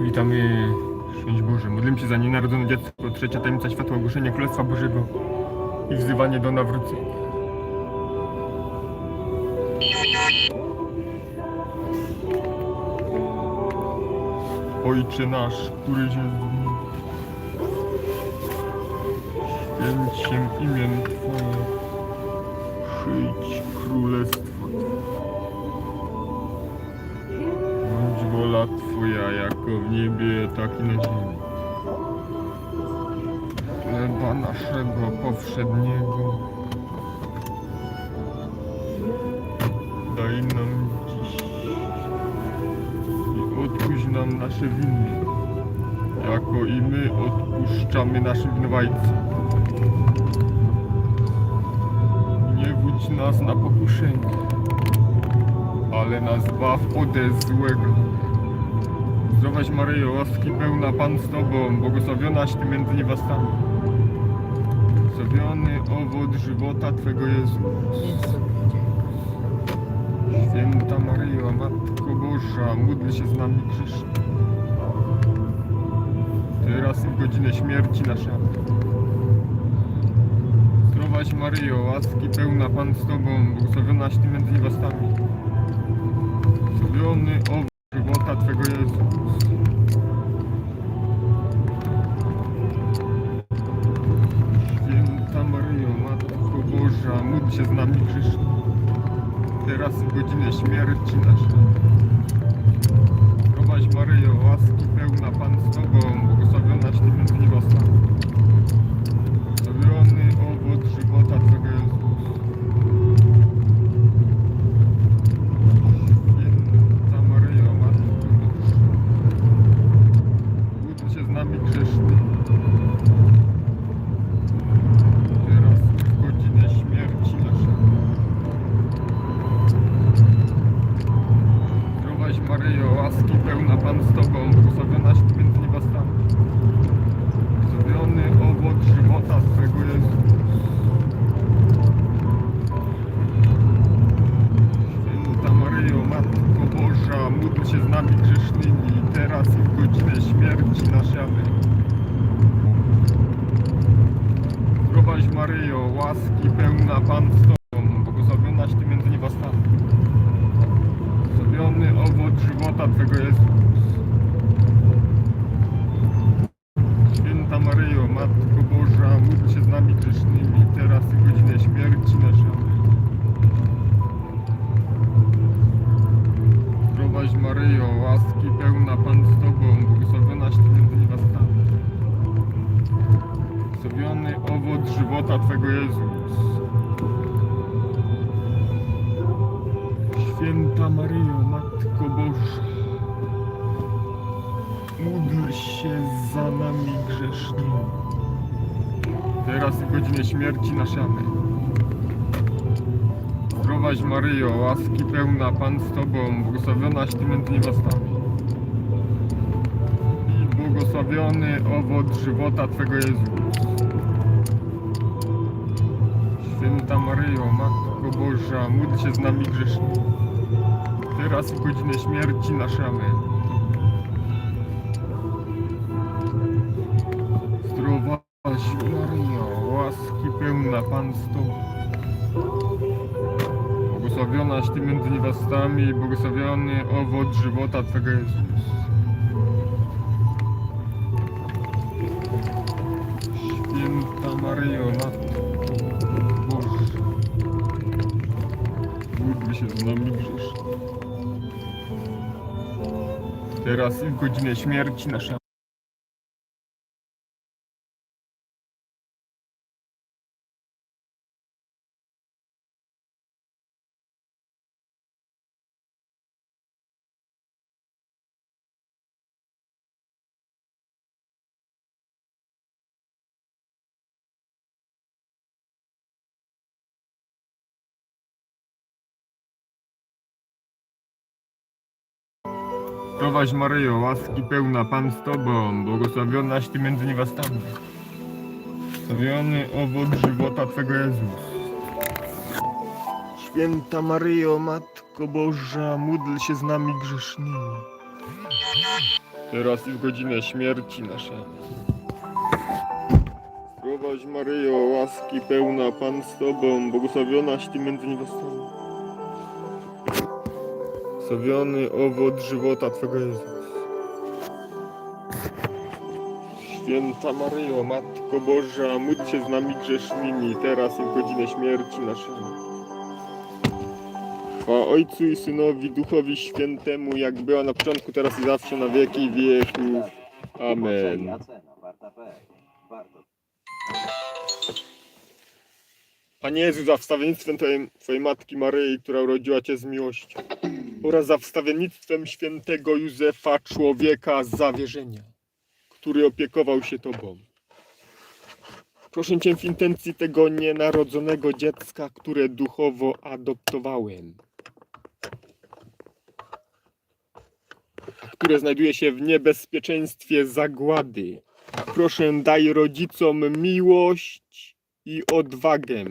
Witamy, szczęść Boże. Modlimy się za nienarodzone dziecko. Trzecia tajemnica światła, ogłoszenie Królestwa Bożego i wzywanie do nawrócenia. Ojcze nasz, któryś jest w święć się imię Twoje, przyjdź królestwo Twoja, jako w niebie, tak i na ziemi. Chleba naszego powszedniego daj nam dziś i odpuść nam nasze winy, jako i my odpuszczamy naszym winowajcom. Nie wódź nas na pokuszenie, ale nas baw ode złego. Zdrowaś Maryjo, łaski pełna Pan z Tobą, błogosławionaś Ty między niewiastami. Błogosławiony owoc żywota Twego Jezus. Święta Maryjo, Matko Boża, módl się z nami grzesznymi. Teraz i w godzinę śmierci naszej. Zdrowaś Maryjo, łaski pełna Pan z Tobą, błogosławionaś Ty między niewiastami. Błogosławiony owoc Się z nami grzesznymi. Teraz w śmierci naszej. Zdrowaś Maryjo, łaski pełna Pan z Tobą, błogosławionaś Ty między niewiastami. Błogosławiony owoc żywota Twego Jezus. Święta Maryjo, Matko Boża, módl się z nami grzesznymi. Teraz i w godzinę śmierci naszej. Zdrowaś Maryjo, łaski pełna Pan z Tobą, błogosławionaś Ty między niewiastami. Błogosławiony owoc żywota Twego Jezus. Święta Maryjo, Matko Boża, módl się z nami grzesznymi, teraz i w godzinę śmierci naszej. Amen. Zdrowaś Maryjo, łaski pełna Pan z Tobą, błogosławionaś Ty między niewiastami. Błogosławiony owoc żywota Twego Jezus. Święta Maryjo, Matko Boża, módl się z nami grzesznymi, teraz i godzinę śmierci Błogosławiony owoc żywota Twego Jezus. Święta Maryjo, Matko Boża, módl się za nami grzesznymi. Teraz i w godzinie śmierci naszej. Zdrowaś Maryjo, łaski pełna Pan z Tobą, błogosławionaś Ty między niewiastami. I błogosławiony owoc żywota Twego Jezus. Matko Boża, módl się z nami grzesznymi. Teraz w godzinę śmierci naszej. Zdrowaś Maryjo, łaski pełna Pan z Tobą. Błogosławionaś Ty między niewiastami i błogosławiony owoc żywota Twego Jezus. Święta Maryjo, Matko się z nami grzesznymi. Teraz w godzinę śmierci nasza. Zdrowaś Maryjo, łaski pełna Pan z Tobą, błogosławionaś Ty między niewiastami. Błogosławiony owoc żywota Twego Jezus. Święta Maryjo, Matko Boża, módl się z nami grzesznymi. teraz i w godzinę śmierci naszej. Zdrowaś Maryjo, łaski pełna Pan z Tobą, błogosławionaś Ty między niewiastami. Błogosławiony owoc żywota Twego Jezus. Święta Maryjo, Matko Boża, módl się z nami grzesznymi, teraz i w godzinę śmierci naszej. Chwała Ojcu i Synowi, Duchowi Świętemu, jak była na początku, teraz i zawsze, na wieki wieków. Amen. Panie Jezu, za wstawiennictwem Twojej, Twojej Matki Maryi, która urodziła Cię z miłością oraz za wstawiennictwem świętego Józefa, człowieka z zawierzenia, który opiekował się Tobą. Proszę Cię w intencji tego nienarodzonego dziecka, które duchowo adoptowałem, które znajduje się w niebezpieczeństwie zagłady. Proszę daj rodzicom miłość i odwagę.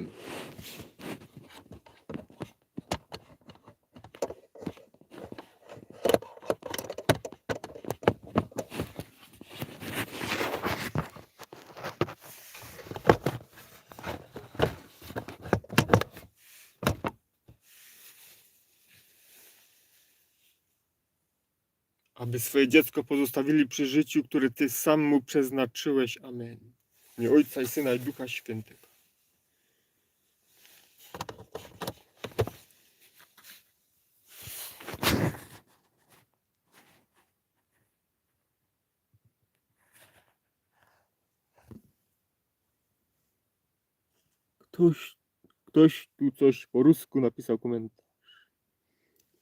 Aby swoje dziecko pozostawili przy życiu, które Ty sam mu przeznaczyłeś. Amen. Nie Ojca i Syna i Ducha Świętego. Ktoś, ktoś tu coś po rusku napisał komentarz.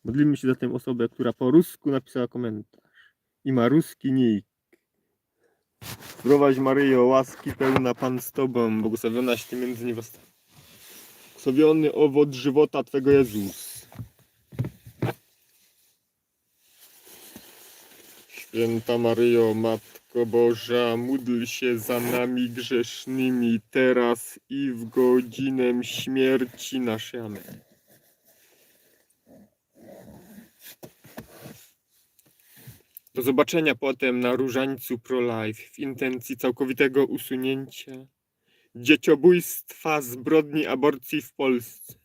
Modlimy się za tę osobę, która po rusku napisała komentarz. I ma ruski nick. Zdrowaś Maryjo, łaski pełna Pan z Tobą, błogosławionaś Ty między niewiastami. Błogosławiony owoc żywota Twego Jezus. Święta Maryjo, Matko Boża, módl się za nami grzesznymi, teraz i w godzinę śmierci naszej. Amen. Do zobaczenia potem na różańcu pro-life w intencji całkowitego usunięcia dzieciobójstwa, zbrodni aborcji w Polsce.